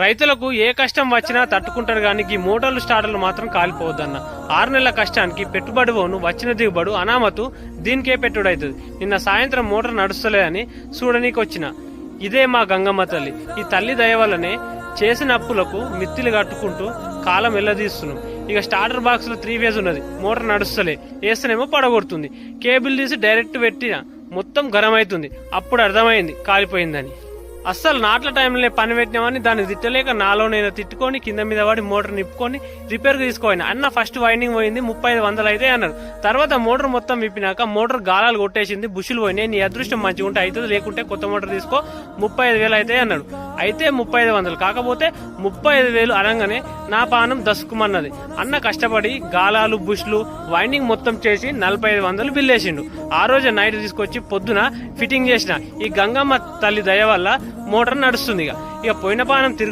రైతులకు ఏ కష్టం వచ్చినా తట్టుకుంటారు కానీ ఈ మోటార్లు స్టార్టర్లు మాత్రం కాలిపోవద్దన్న. ఆరు నెలల కష్టానికి పెట్టుబడి పోను వచ్చిన దిగుబడు అనామతు దీనికే పెట్టుడవుతుంది నిన్న సాయంత్రం మోటార్ నడుస్తలేదని చూడనీకి వచ్చిన ఇదే మా గంగమ్మ తల్లి. ఈ తల్లి దయ వల్లనే చేసిన అప్పులకు మిత్తిలు కట్టుకుంటూ కాలం వెళ్ళదీస్తున్నాం ఇక స్టార్టర్ బాక్స్లో త్రీ ఫేజ్ ఉన్నది. మోటార్ నడుస్తలే. వేస్తేనేమో పడగొడుతుంది. కేబుల్ తీసి డైరెక్ట్ పెట్టిన మొత్తం గరం అవుతుంది అప్పుడు అర్థమైంది. కాలిపోయిందని. అస్సలు నాట్ల టైంలో పని పెట్టినామని దాన్ని తిట్టలేక నాలో నేను తిట్టుకొని కింద మీద పడి మోటార్ నిప్పుకొని రిపేర్కి తీసుకోవాలి అన్న ఫస్ట్ వైండింగ్ పోయింది ముప్పై ఐదు వందలు అయితే అన్నారు. తర్వాత మోటార్ మొత్తం విప్పినాక మోటార్ గాలాలు కొట్టేసింది బుషులు పోయినాయి. నీ అదృష్టం మంచిగా ఉంటే అవుతుంది లేకుంటే కొత్త మోటార్ తీసుకో ముప్పై ఐదు వేలు అయితే అన్నాడు. అయితే ముప్పై ఐదు వందలు. కాకపోతే ముప్పై ఐదు వేలు అనగానే నా పానం దసుకుమన్నది. అన్న కష్టపడి గాలాలు బుష్లు వైండింగ్ మొత్తం చేసి నలభై ఐదు వందలు బిల్లేసిండు. ఆ రోజు నైట్ తీసుకొచ్చి పొద్దున ఫిట్టింగ్ చేసిన. ఈ గంగమ్మ తల్లి దయ వల్ల మోటార్ నడుస్తుంది ఇక ఇక పోయిన పానం తిరుగు